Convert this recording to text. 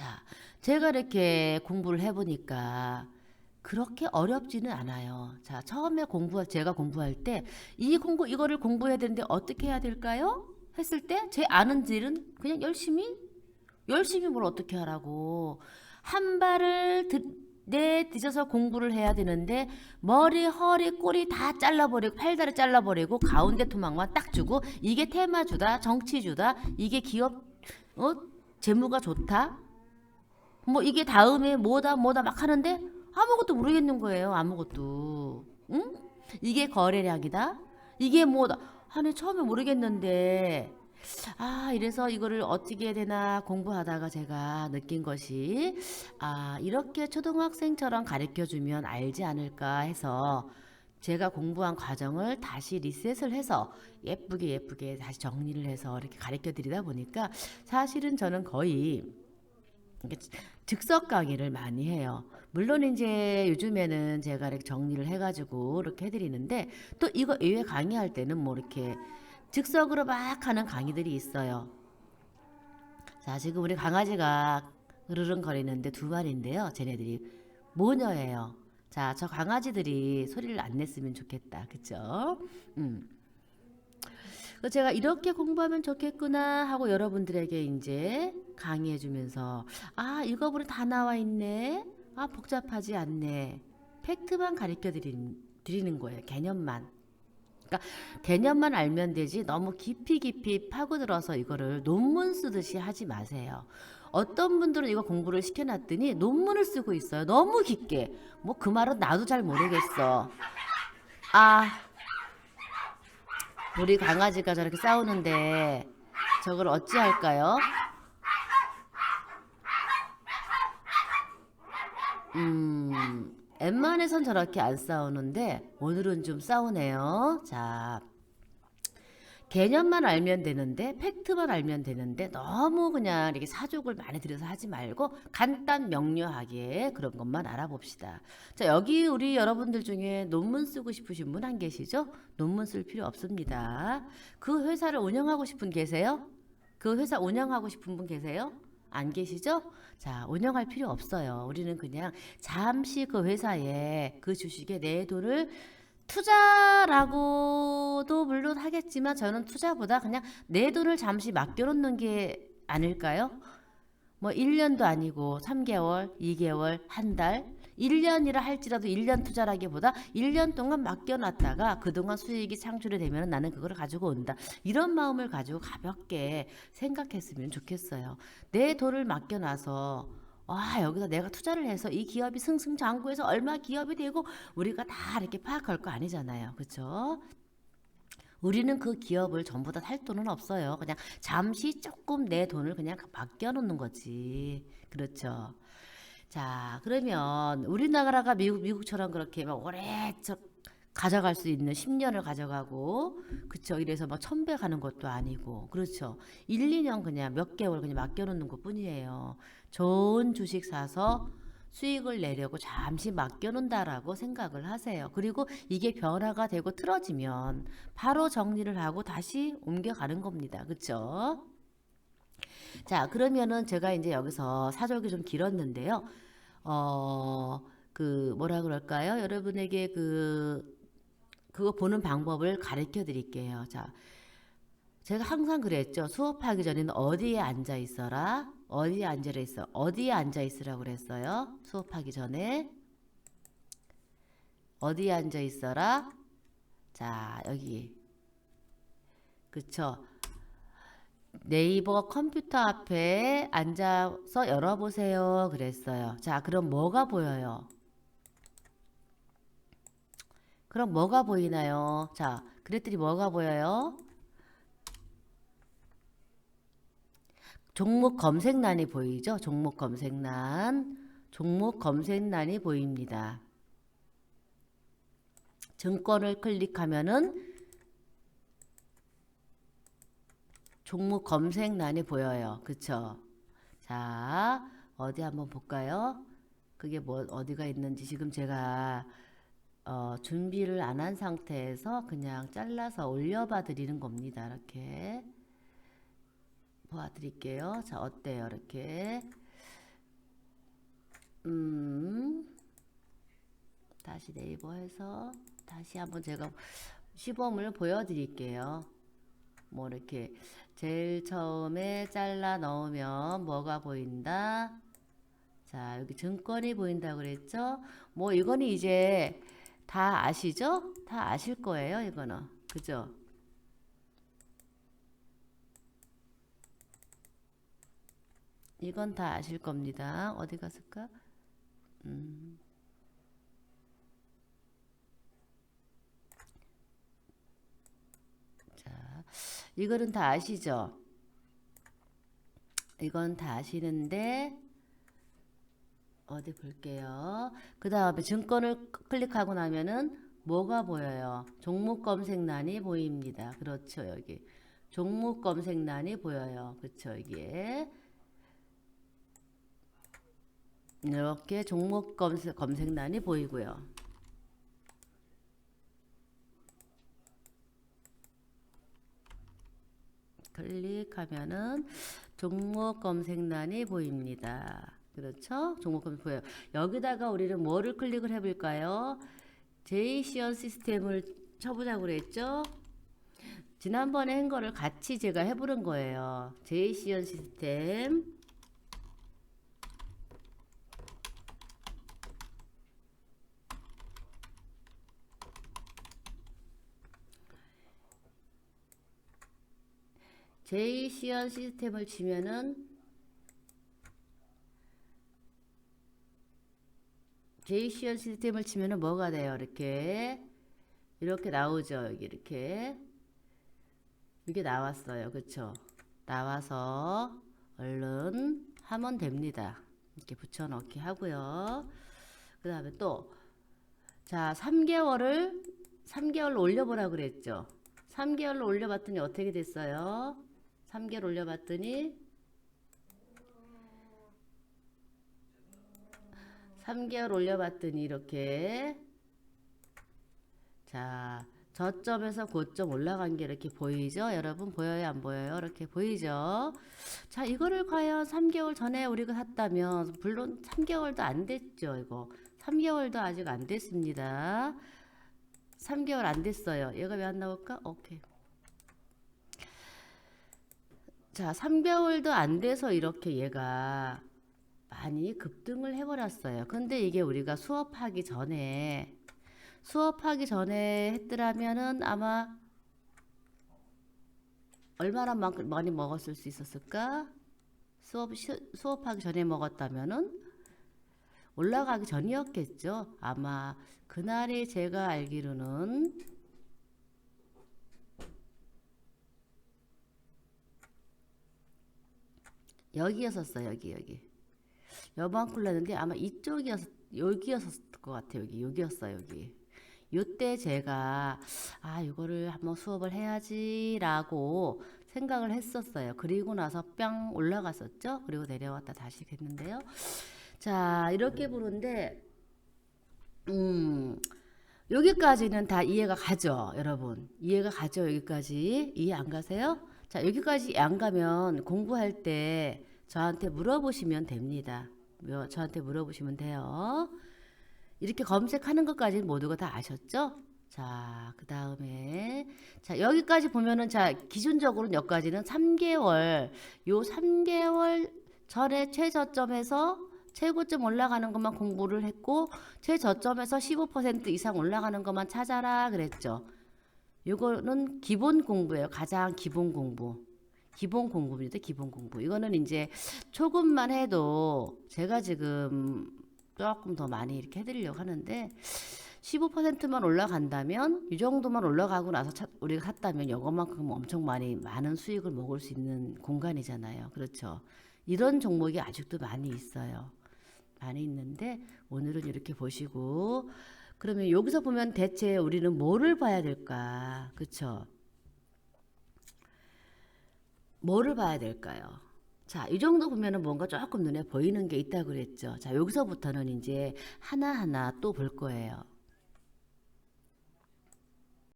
자, 제가 이렇게 공부를 해보니까 그렇게 어렵지는 않아요. 자, 처음에 공부, 제가 공부할 때 이 공부, 이거를 공부해야 되는데 어떻게 해야 될까요? 했을 때 제 아는 일은 그냥 열심히, 열심히 뭘 어떻게 하라고. 한 발을 드, 내 뒤져서 공부를 해야 되는데 머리, 허리, 꼬리 다 잘라버리고 팔다리 잘라버리고 가운데 토막만 딱 주고 이게 테마주다, 정치주다, 이게 기업, 어? 재무가 좋다, 뭐 이게 다음에 뭐다 뭐다 막 하는데 아무것도 모르겠는 거예요. 아무것도. 응? 이게 거래량이다. 이게 뭐다. 아니 처음에 모르겠는데 아 이래서 이거를 어떻게 해야 되나 공부하다가 제가 느낀 것이 아 이렇게 초등학생처럼 가르쳐 주면 알지 않을까 해서 제가 공부한 과정을 다시 리셋을 해서 예쁘게 예쁘게 다시 정리를 해서 이렇게 가르쳐 드리다 보니까 사실은 저는 거의 즉석 강의를 많이 해요. 물론 이제 요즘에는 제가 이렇게 정리를 해가지고 이렇게 해드리는데 또 이거 이외 강의할 때는 뭐 이렇게 즉석으로 막 하는 강의들이 있어요. 자, 지금 우리 강아지가 으르렁거리는데 두 마리인데요. 쟤네들이 모녀예요. 자, 저 강아지들이 소리를 안 냈으면 좋겠다. 그쵸? 음. 그래서 제가 이렇게 공부하면 좋겠구나 하고 여러분들에게 이제 강의해 주면서 아, 이거 보니 다 나와 있네. 아, 복잡하지 않네. 팩트만 가르쳐 드리는 거예요. 개념만. 그러니까 개념만 알면 되지 너무 깊이 깊이 파고들어서 이거를 논문 쓰듯이 하지 마세요. 어떤 분들은 이거 공부를 시켜놨더니 논문을 쓰고 있어요. 너무 깊게. 뭐 그 말은 나도 잘 모르겠어. 아, 우리 강아지가 저렇게 싸우는데 저걸 어찌할까요? 음, 웬만해선 저렇게 안 싸우는데 오늘은 좀 싸우네요. 자, 개념만 알면 되는데 팩트만 알면 되는데 너무 그냥 이렇게 사족을 많이 들여서 하지 말고 간단 명료하게 그런 것만 알아봅시다. 자 여기 우리 여러분들 중에 논문 쓰고 싶으신 분 안 계시죠? 논문 쓸 필요 없습니다. 그 회사를 운영하고 싶은 계세요? 그 회사 운영하고 싶은 분 계세요? 안 계시죠? 자, 운영할 필요 없어요. 우리는 그냥 잠시 그 회사에 그 주식에 내 돈을 투자라고도 물론 하겠지만 저는 투자보다 그냥 내 돈을 잠시 맡겨놓는 게 아닐까요? 뭐 1년도 아니고 3개월, 2개월, 한 달, 1년이라 할지라도 1년 투자라기보다 1년 동안 맡겨놨다가 그동안 수익이 창출이 되면 나는 그걸 가지고 온다. 이런 마음을 가지고 가볍게 생각했으면 좋겠어요. 내 돈을 맡겨놔서 와 여기서 내가 투자를 해서 이 기업이 승승장구해서 얼마 기업이 되고 우리가 다 이렇게 파악할 거 아니잖아요. 그렇죠? 우리는 그 기업을 전부 다 살 돈은 없어요. 그냥 잠시 조금 내 돈을 그냥 맡겨놓는 거지. 그렇죠. 자, 그러면 우리나라가 미국, 미국처럼 그렇게 막 오래 저 가져갈 수 있는 10년을 가져가고, 그쵸. 이래서 막 천배 가는 것도 아니고, 그렇죠. 1, 2년 그냥 몇 개월 그냥 맡겨놓는 것 뿐이에요. 좋은 주식 사서 수익을 내려고 잠시 맡겨놓는다라고 생각을 하세요. 그리고 이게 변화가 되고 틀어지면 바로 정리를 하고 다시 옮겨가는 겁니다. 그쵸? 자, 그러면은 제가 이제 여기서 사족이 좀 길었는데요. 어, 그, 뭐라 그럴까요? 여러분에게 그, 그거 보는 방법을 가르쳐 드릴게요. 자, 제가 항상 그랬죠. 수업하기 전에는 어디에 앉아 있어라? 어디에 앉아 있어? 어디에 앉아 있으라고 그랬어요? 수업하기 전에. 어디에 앉아 있어라? 자, 여기. 그쵸. 네이버 컴퓨터 앞에 앉아서 열어보세요. 그랬어요. 자, 그럼 뭐가 보여요? 그럼 뭐가 보이나요? 자, 그랬더니 뭐가 보여요? 종목 검색란이 보이죠? 종목 검색란. 종목 검색란이 보입니다. 증권을 클릭하면은 종목 검색란이 보여요. 그쵸? 자, 어디 한번 볼까요? 그게 뭐, 어디가 있는지 지금 제가, 어, 준비를 안 한 상태에서 그냥 잘라서 올려봐 드리는 겁니다. 이렇게. 보아드릴게요. 자, 어때요? 이렇게. 음, 다시 네이버 해서 다시 한번 제가 시범을 보여드릴게요. 뭐 이렇게 제일 처음에 잘라 넣으면 뭐가 보인다? 자, 여기 증권이 보인다고 그랬죠? 뭐 이거는 이제 다 아시죠? 다 아실 거예요, 이거는. 그죠? 이건 다 아실 겁니다. 어디 갔을까? 음. 자, 이거는 다 아시죠? 이건 다 아시는데 어디 볼게요. 그 다음에 증권을 클릭하고 나면은 뭐가 보여요? 종목 검색란이 보입니다. 그렇죠, 여기. 종목 검색란이 보여요. 그렇죠, 여기에. 이렇게 종목 검색, 검색란이 보이고요. 클릭하면은 종목 검색란이 보입니다. 그렇죠? 종목 검색 보여요. 여기다가 우리는 뭐를 클릭을 해볼까요? 제이시언 시스템을 쳐보자고 그랬죠? 지난번에 한 거를 같이 제가 해보는 거예요. 제이시언 시스템. 제이시언 시스템을 치면은 제이시언 시스템을 치면은 뭐가 돼요? 이렇게 이렇게 나오죠. 여기 이렇게 이게 나왔어요. 그쵸? 나와서 얼른 하면 됩니다. 이렇게 붙여넣기 하고요. 그 다음에 또, 자, 3개월을, 3개월 올려보라 그랬죠. 3개월로 올려봤더니 어떻게 됐어요? 3개월 올려봤더니 3개월 올려봤더니 이렇게 자 저점에서 고점 올라간 게 이렇게 보이죠? 여러분 보여요 안 보여요? 이렇게 보이죠? 자 이거를 과연 3개월 전에 우리가 샀다면 물론 3개월도 안 됐죠 이거 3개월도 아직 안 됐습니다 3개월 안 됐어요 얘가 왜 안 나올까? 오케이 자 3개월도 안 돼서 이렇게 얘가 많이 급등을 해버렸어요. 근데 이게 우리가 수업하기 전에 수업하기 전에 했더라면은 아마 얼마나 막- 많이 먹었을 수 있었을까? 수업 시- 수업하기 전에 먹었다면은 올라가기 전이었겠죠. 아마 그날이 제가 알기로는 여기였었어요. 여기 여기. 여방쿨 났는데 아마 이쪽이었 여기였을 것 같아요. 여기 여기였어요. 여기. 요때 제가 아 이거를 한번 수업을 해야지라고 생각을 했었어요. 그리고 나서 뿅 올라갔었죠. 그리고 내려왔다 다시 됐는데요. 자 이렇게 보는데 음 여기까지는 다 이해가 가죠, 여러분. 이해가 가죠, 여기까지. 이해 안 가세요? 자 여기까지 안 가면 공부할 때 저한테 물어보시면 됩니다. 뭐, 저한테 물어보시면 돼요. 이렇게 검색하는 것까지는 모두가 다 아셨죠? 자, 그 다음에, 자, 여기까지 보면은, 자, 기준적으로는 여기까지는 3개월, 요 3개월 전에 최저점에서 최고점 올라가는 것만 공부를 했고, 최저점에서 15% 이상 올라가는 것만 찾아라 그랬죠. 요거는 기본 공부예요. 가장 기본 공부. 기본 공부입니다. 기본 공부. 이거는 이제 조금만 해도 제가 지금 조금 더 많이 이렇게 해드리려고 하는데 15%만 올라간다면 이 정도만 올라가고 나서 차- 우리가 샀다면 이것만큼 엄청 많이 많은 수익을 먹을 수 있는 공간이잖아요. 그렇죠. 이런 종목이 아직도 많이 있어요. 많이 있는데 오늘은 이렇게 보시고 그러면 여기서 보면 대체 우리는 뭐를 봐야 될까? 그렇죠. 뭐를 봐야 될까요? 자, 이 정도 보면은 뭔가 조금 눈에 보이는 게 있다고 그랬죠. 자, 여기서부터는 이제 하나하나 또 볼 거예요.